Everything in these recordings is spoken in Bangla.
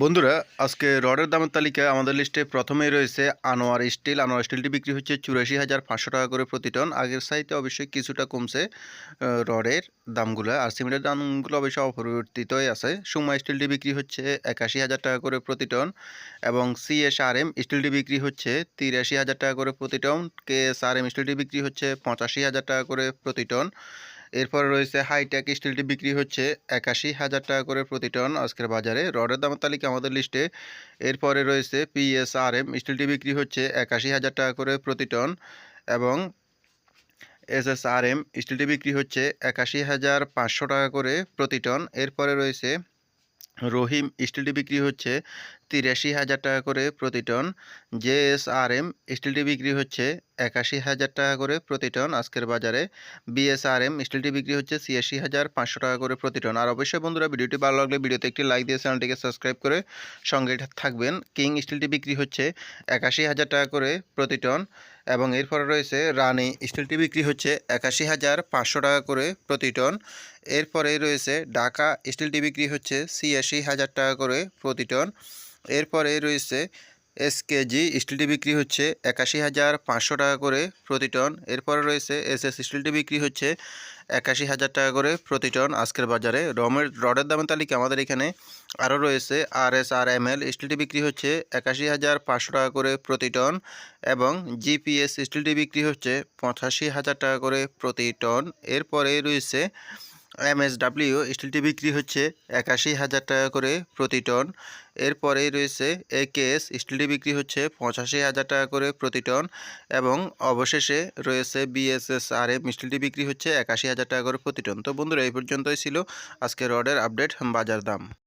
বন্ধুরা, আজকে রডের দামের তালিকায় আমাদের লিস্টে প্রথমেই রয়েছে আনোয়ার স্টিল। আনোয়ার স্টিলটি বিক্রি হচ্ছে চুরাশি হাজার পাঁচশো টাকা করে প্রতি টন। আগের সাইতে অবশ্যই কিছুটা কমছে রডের দামগুলো। আর সিমেন্টের দামগুলো অবশ্যই অপরিবর্তিতই আছে। সুমা স্টিলটি বিক্রি হচ্ছে একাশি হাজার টাকা করে প্রতি টন এবং সিএসআরএম স্টিলটি বিক্রি হচ্ছে তিরাশি হাজার টাকা করে প্রতি টন। কেএসআরএম স্টিলটি বিক্রি হচ্ছে পঁচাশি হাজার টাকা করে প্রতি টন। এরপরে রয়েছে হাইটেক স্টিলটি বিক্রি হচ্ছে একাশি হাজার টাকা করে প্রতি টন আজকের বাজারে। রডের দামের তালিকা আমাদের লিস্টে এরপরে রয়েছে পিএসআরএম স্টিলটি বিক্রি হচ্ছে একাশি হাজার টাকা করে প্রতি টন এবং এসএসআরএম স্টিলটি বিক্রি হচ্ছে একাশি হাজার পাঁচশো টাকা করে প্রতি টন এরপরে রয়েছে রহিম স্টিলটি বিক্রি হচ্ছে তিরাশি হাজার টাকা করে প্রতি টন। জেএসআরএম স্টিলটি বিক্রি হচ্ছে একাশি হাজার টাকা করে প্রতি টন। আজকের বাজারে বিএসআরএম স্টিলটি বিক্রি হচ্ছে ছিয়াশি হাজার পাঁচশো টাকা করে প্রতি টন। আর অবশ্যই বন্ধুরা ভিডিওটি ভালো লাগলে ভিডিওতে একটি লাইক দিয়ে চ্যানেলটিকে সাবস্ক্রাইব করে সঙ্গে থাকবেন। কিং স্টিলটি বিক্রি হচ্ছে একাশি হাজার টাকা করে প্রতি টন এবং এরপরে রয়েছে রানি স্টিলটি বিক্রি হচ্ছে একাশি হাজার পাঁচশো টাকা করে প্রতি টন। এরপরে রয়েছে ঢাকা স্টিলটি বিক্রি হচ্ছে ছিয়াশি হাজার টাকা করে প্রতি টন। এরপরে রয়েছে এসকেজি, স্টিলটি বিক্রি হচ্ছে একাশি হাজার পাঁচশো টাকা করে প্রতি টন। এরপরে রয়েছে এস এস স্টিলটি বিক্রি হচ্ছে একাশি হাজার টাকা করে প্রতি টন আজকের বাজারে। রমের, রডের দামের তালিকা আমাদের এখানে আরও রয়েছে। আর এস আর এম এল স্টিলটি বিক্রি হচ্ছে একাশি হাজার পাঁচশো টাকা করে প্রতি টন এবং জিপিএস, স্টিলটি বিক্রি হচ্ছে পঁচাশি হাজার টাকা করে প্রতি টন। এরপরে রয়েছে এমএসডাব্লিউ স্টিলটি বিক্রি হচ্ছে একাশি হাজার টাকা করে প্রতি টন। এরপরেই রয়েছে এ একেএস স্টিলটি বিক্রি হচ্ছে পঁচাশি হাজার টাকা করে প্রতি টন এবং অবশেষে রয়েছে বিএসএসআরএম স্টিলটি বিক্রি হচ্ছে একাশি হাজার টাকা করে প্রতি টন। তো বন্ধুরা, এই পর্যন্তই ছিল আজকে রডের আপডেট বাজার দাম।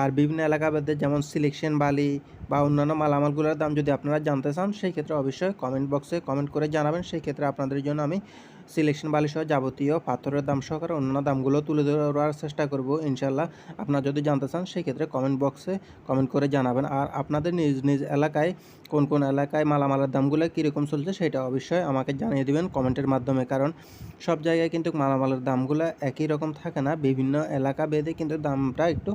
আর বিভিন্ন এলাকা ভেদে যেমন সিলেকশন বালি বা অন্যান্য মালামালগুলোর দাম যদি আপনারা জানতে চান, সেই ক্ষেত্রে অবশ্যই কমেন্ট বক্সে কমেন্ট করে জানাবেন। সেই ক্ষেত্রে আপনাদের জন্য আমি সিলেকশন বালি সহ যাবতীয় পাথরের দাম সহকারে অন্যান্য দামগুলো তুলে ধরার চেষ্টা করব ইনশাল্লাহ আপনারা যদি জানতে চান সেই ক্ষেত্রে কমেন্ট বক্সে কমেন্ট করে জানাবেন। আর আপনাদের নিজ নিজ এলাকায় কোন কোন এলাকায় মালামালের দামগুলো কীরকম চলছে, সেটা অবশ্যই আমাকে জানিয়ে দেবেন কমেন্টের মাধ্যমে। কারণ সব জায়গায় কিন্তু মালামালের দামগুলো একই রকম থাকে না। বিভিন্ন এলাকা ভেদে কিন্তু দামটা একটু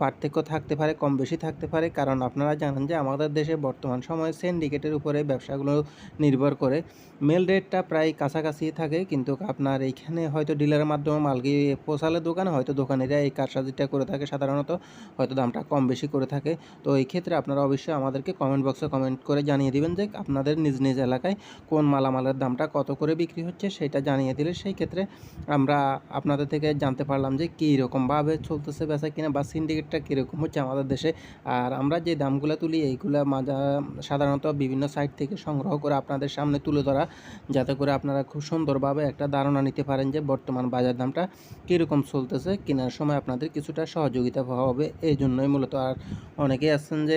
পার্থক্য থাকতে পারে, কম বেশি থাকতে পারে। কারণ আপনারা জানেন যে আমাদের দেশে বর্তমান সময়ে সিন্ডিকেটের উপরে ব্যবসাগুলো নির্ভর করে। মেল রেটটা প্রায় কাছাকাছি থাকে। কিন্তু আপনার এইখানে হয়তো ডিলারের মাধ্যমে মাল গিয়ে পৌঁছালে দোকানে, হয়তো দোকানিরা এই কারসাজিটা করে থাকে সাধারণত, হয়তো দামটা কম বেশি করে থাকে। তো এই ক্ষেত্রে আপনারা অবশ্যই আমাদেরকে কমেন্ট বক্সে কমেন্ট করে জানিয়ে দিবেন যে আপনাদের নিজ নিজ এলাকায় কোন মালামালের দামটা কত করে বিক্রি হচ্ছে সেটা জানিয়ে দিলে সেই ক্ষেত্রে আমরা আপনাদের থেকে জানতে পারলাম যে কী রকমভাবে চলতেছে বেচা কিনা বা সিন্ডিকেটটা কীরকম হচ্ছে আমাদের দেশে। আর আমরা যে দামগুলো তুলি, এইগুলো মাজা সাধারণত বিভিন্ন সাইট থেকে সংগ্রহ করে আপনাদের সামনে তুলে ধরা, যাতে করে আপনারা খুব সুন্দরভাবে একটা ধারণা নিতে পারেন যে বর্তমান বাজার দামটা কীরকম চলতেছে, কেনার সময় আপনাদের কিছুটা সহযোগিতা হবে এই জন্যই মূলত আর অনেকেই আছেন যে